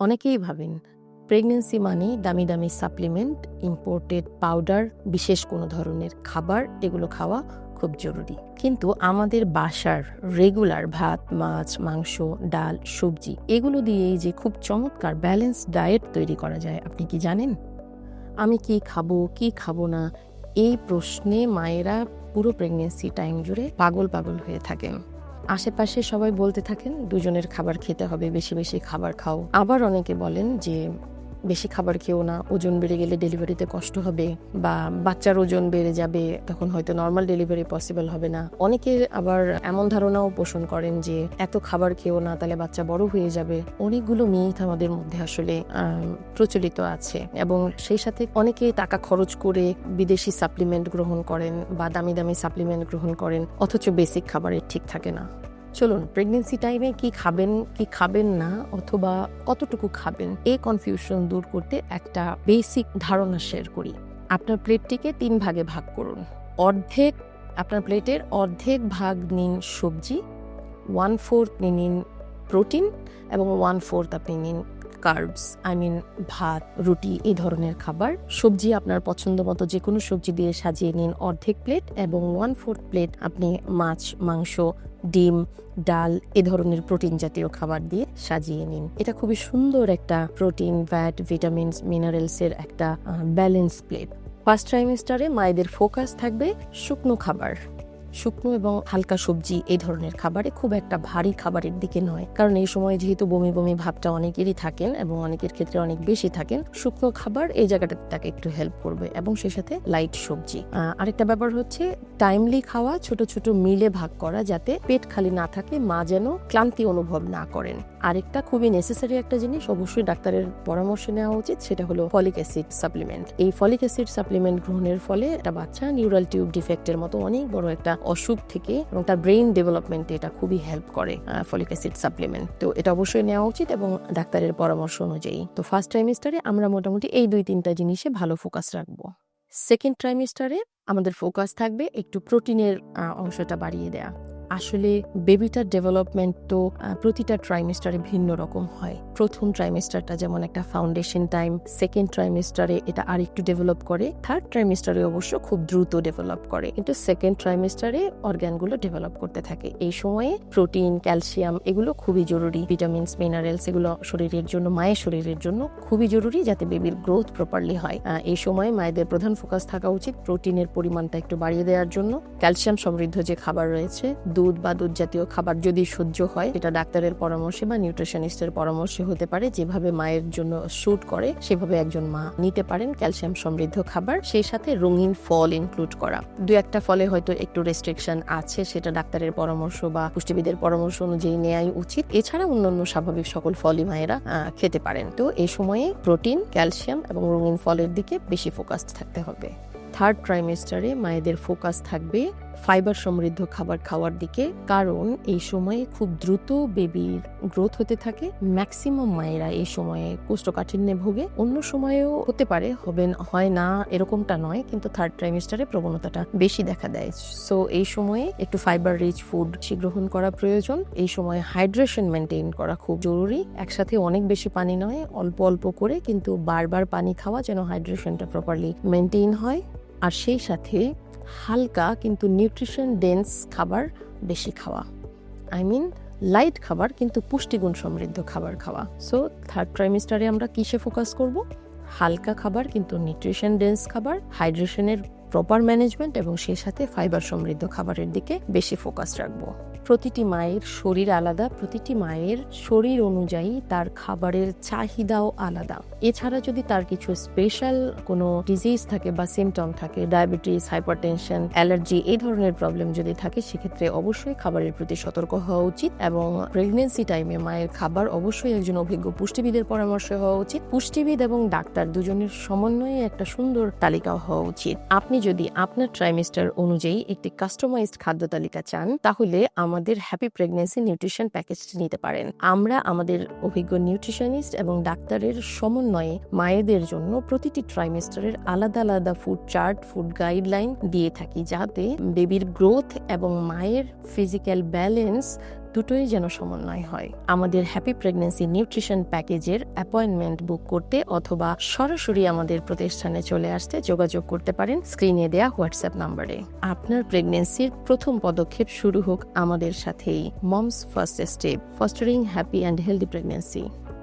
অনেকেই ভাবেন প্রেগনেন্সি মানে দামি দামি সাপ্লিমেন্ট ইম্পোর্টেড পাউডার বিশেষ কোনো ধরনের খাবার, এগুলো খাওয়া খুব জরুরি। কিন্তু আমাদের বাসার রেগুলার ভাত, মাছ, মাংস, ডাল, সবজি, এগুলো দিয়েই যে খুব চমৎকার ব্যালেন্স ডায়েট তৈরি করা যায়, আপনি কি জানেন? আমি কি খাব কি খাব না, এই প্রশ্নে মায়েরা পুরো প্রেগনেন্সি টাইম জুড়ে পাগল পাগল হয়ে থাকেন। আশেপাশে সবাই বলতে থাকেন, দুজনের খাবার খেতে হবে, বেশি বেশি খাবার খাও। আবার অনেকে বলেন যে বেশি খাবার খেও না, ওজন বেড়ে গেলে ডেলিভারিতে কষ্ট হবে বা বাচ্চার ওজন বেড়ে যাবে, তখন হয়তো নর্মাল ডেলিভারি পসিবল হবে না। অনেকে আবার এমন ধারণাও পোষণ করেন যে, এত খাবার খেও না, তাহলে বাচ্চা বড় হয়ে যাবে। অনেকগুলো মিথ আমাদের মধ্যে আসলে প্রচলিত আছে এবং সেই সাথে অনেকে টাকা খরচ করে বিদেশি সাপ্লিমেন্ট গ্রহণ করেন বা দামি দামি সাপ্লিমেন্ট গ্রহণ করেন, অথচ বেসিক খাবারের ঠিক থাকে না। চলুন প্রেগনেন্সি টাইমে কি খাবেন কি খাবেন না অথবা কতটুকু খাবেন এই কনফিউশন দূর করতে একটা বেসিক ধারণা শেয়ার করি। আপনার প্লেটটিকে তিন ভাগে ভাগ করুন। অর্ধেক, আপনার প্লেটের অর্ধেক ভাগ নিন সবজি ওয়ান ফোর্থ নিন প্রোটিন এবং ওয়ান ফোর্থ আপনি নিন কার্বস আই মিন ভাত, রুটি, এই ধরনের খাবার। সবজি আপনার পছন্দ মতো যে কোনো সবজি দিয়ে সাজিয়ে নিন অর্ধেক প্লেট এবং ওয়ান ফোর্থ প্লেট আপনি মাছ, মাংস, ডিম, ডাল, এ ধরনের প্রোটিন জাতীয় খাবার দিয়ে সাজিয়ে নিন। এটা খুবই সুন্দর একটা প্রোটিন ফ্যাট ভিটামিনস মিনারেলসের একটা ব্যালেন্স প্লেট ফার্স্ট ট্রাইমেস্টারে মায়েদের ফোকাস থাকবে শুকনো খাবার। শুকনো এবং হালকা সবজি এই ধরনের খাবারে খুব একটা ভারী খাবারের দিকে নয়। কারণ এই সময় যেহেতু বমি বমি ভাবটা অনেকেরই থাকেন এবং অনেকের ক্ষেত্রে অনেক বেশি থাকেন, শুকনো খাবার এই জায়গাটাতে তাকে একটু হেল্প করবে এবং সেই সাথে লাইট সবজি। আরেকটা ব্যাপার হচ্ছে টাইমলি খাওয়া ছোট ছোট মিলে ভাগ করা যাতে পেট খালি না থাকে, মা যেন ক্লান্তি অনুভব না করেন। আরেকটা খুবই নেসেসারি একটা জিনিস, অবশ্যই ডাক্তারের পরামর্শ নেওয়া উচিত, সেটা হলো ফলিক অ্যাসিড সাপ্লিমেন্ট এই ফলিক অ্যাসিড সাপ্লিমেন্ট গ্রহণের ফলে একটা বাচ্চা নিউরাল টিউব ডিফেক্টের মতো অনেক বড় একটা অসুখ থেকে এবং তার ব্রেইন ডেভেলপমেন্টে এটা খুবই হেল্প করে ফলিক অ্যাসিড সাপ্লিমেন্ট তো এটা অবশ্যই নেওয়া উচিত এবং ডাক্তারের পরামর্শ অনুযায়ী। তো ফার্স্ট ট্রাইমিস্টারে আমরা মোটামুটি এই দুই তিনটা জিনিসে ভালো ফোকাস রাখব। সেকেন্ড ট্রাইমিস্টারে আমাদের ফোকাস থাকবে একটু প্রোটিনের অংশটা বাড়িয়ে দেয়া। আসলে বেবিটার ডেভেলপমেন্ট তো প্রতিটা ট্রাইমেস্টারে ভিন্ন রকম হয়। প্রথম ট্রাইমেস্টারটা যেমন একটা ফাউন্ডেশন টাইম সেকেন্ড ট্রাইমেস্টারে এটা আর একটু ডেভেলপ করে থার্ড ট্রাইমেস্টারে অবশ্য খুব দ্রুত ডেভেলপ করে। কিন্তু সেকেন্ড ট্রাইমেস্টারে অর্গানগুলো ডেভেলপ করতে থাকে। এই সময়ে প্রোটিন ক্যালসিয়াম এগুলো খুবই জরুরি। ভিটামিনস মিনারেলস এগুলো শরীরের জন্য, মায়ের শরীরের জন্য খুবই জরুরি যাতে বেবির গ্রোথ প্রপারলি হয়। এই সময় মায়েদের প্রধান ফোকাস থাকা উচিত প্রোটিনের পরিমাণটা একটু বাড়িয়ে দেওয়ার জন্য। ক্যালসিয়াম সমৃদ্ধ যে খাবার রয়েছে দুধ বা দুধ জাতীয় খাবার যদি সহ্য হয় এটা ডাক্তারের পরামর্শে বা নিউট্রিশনিস্টের পরামর্শে হতে পারে। যেভাবে মায়ের জন্য শুট করে, সেভাবে একজন মা নিতে পারেন ক্যালসিয়াম সমৃদ্ধ খাবার, সেই সাথে রঙিন ফল ইনক্লুড করা। দু একটা ফলে হয়তো একটু রেস্ট্রিকশন আছে, সেটা ডাক্তারের পরামর্শ বা পুষ্টিবিদের পরামর্শ অনুযায়ী নেওয়াই উচিত। এছাড়া অন্যান্য স্বাভাবিক সকল ফলই মায়েরা খেতে পারেন। তো এই সময়ে প্রোটিন ক্যালসিয়াম এবং রঙিন ফলের দিকে বেশি ফোকাস থাকতে হবে। থার্ড ট্রাইমেস্টারে মায়েদের ফোকাস থাকবে ফাইবার সমৃদ্ধ খাবার খাওয়ার দিকে, কারণ এই সময়ে খুব দ্রুত বেবির গ্রোথ হতে থাকে। ম্যাক্সিমাম মায়েরা এই সময়ে কোষ্ঠকাঠিন্যে ভোগে। অন্য সময়েও হতে পারে, হবে হয় না, এরকমটা নয়, কিন্তু থার্ড ট্রাইমেস্টারে প্রবণতাটা বেশি দেখা দেয়। সো এই সময়ে একটু ফাইবার রিচ ফুড গ্রহণ করা প্রয়োজন। এই সময় হাইড্রেশন মেনটেন করা খুব জরুরি। একসাথে অনেক বেশি পানি নয়, অল্প অল্প করে, কিন্তু বারবার পানি খাওয়া যেন হাইড্রেশনটা প্রপারলি মেনটেন হয়। আর সেই সাথে হালকা কিন্তু নিউট্রিশন ডেন্স খাবার বেশি খাওয়া। আই মিন লাইট খাবার কিন্তু পুষ্টিগুণ সমৃদ্ধ খাবার খাওয়া। সো থার্ড ট্রাইমিস্টারে আমরা কিসে ফোকাস করব? হালকা খাবার কিন্তু নিউট্রিশন ডেন্স খাবার হাইড্রেশনের প্রপার ম্যানেজমেন্ট এবং সেই সাথে ফাইবার সমৃদ্ধ খাবারের দিকে বেশি ফোকাস রাখব। প্রতিটি মায়ের শরীর আলাদা, প্রতিটি মায়ের শরীর অনুযায়ী তার খাবারের চাহিদাও আলাদা। এছাড়া যদি তার কিছু স্পেশাল কোনো ডিজিজ থাকে বা সিমটম থাকে ডায়াবেটিস হাইপারটেনশন অ্যালার্জি এই ধরনের প্রবলেম যদি থাকে, সেক্ষেত্রে অবশ্যই খাবারের প্রতি সতর্ক হওয়া উচিত এবং প্রেগনেন্সি টাইমে মায়ের খাবার অবশ্যই একজন অভিজ্ঞ পুষ্টিবিদের পরামর্শ হওয়া উচিত। পুষ্টিবিদ এবং ডাক্তার দুজনের সমন্বয়ে একটা সুন্দর তালিকা হওয়া উচিত। আপনি যদি আপনার ট্রাইমেস্টার অনুযায়ী একটি কাস্টমাইজড খাদ্য তালিকা চান, তাহলে আমাদের হ্যাপি প্রেগনেন্সি নিউট্রিশন প্যাকেজটি নিতে পারেন। আমরা আমাদের অভিজ্ঞ নিউট্রিশনিস্ট এবং ডাক্তারের সমন্বয়ে মায়েদের জন্য প্রতিটি ট্রাইমেস্টারের আলাদা আলাদা ফুড চার্ট ফুড গাইডলাইন দিয়ে থাকি, যাতে বেবির গ্রোথ এবং মায়ের ফিজিক্যাল ব্যালেন্স দুটোই যেন সমন্বয় হয়। আমাদের হ্যাপি প্রেগনেন্সি নিউট্রিশন প্যাকেজের অ্যাপয়েন্টমেন্ট বুক করতে অথবা সরাসরি আমাদের প্রতিষ্ঠানে চলে আসতে যোগাযোগ করতে পারেন স্ক্রিনে দেয়া হোয়াটসঅ্যাপ নাম্বারে আপনার প্রেগনেন্সির প্রথম পদক্ষেপ শুরু হোক আমাদের সাথেই। Moms first step fostering happy and healthy pregnancy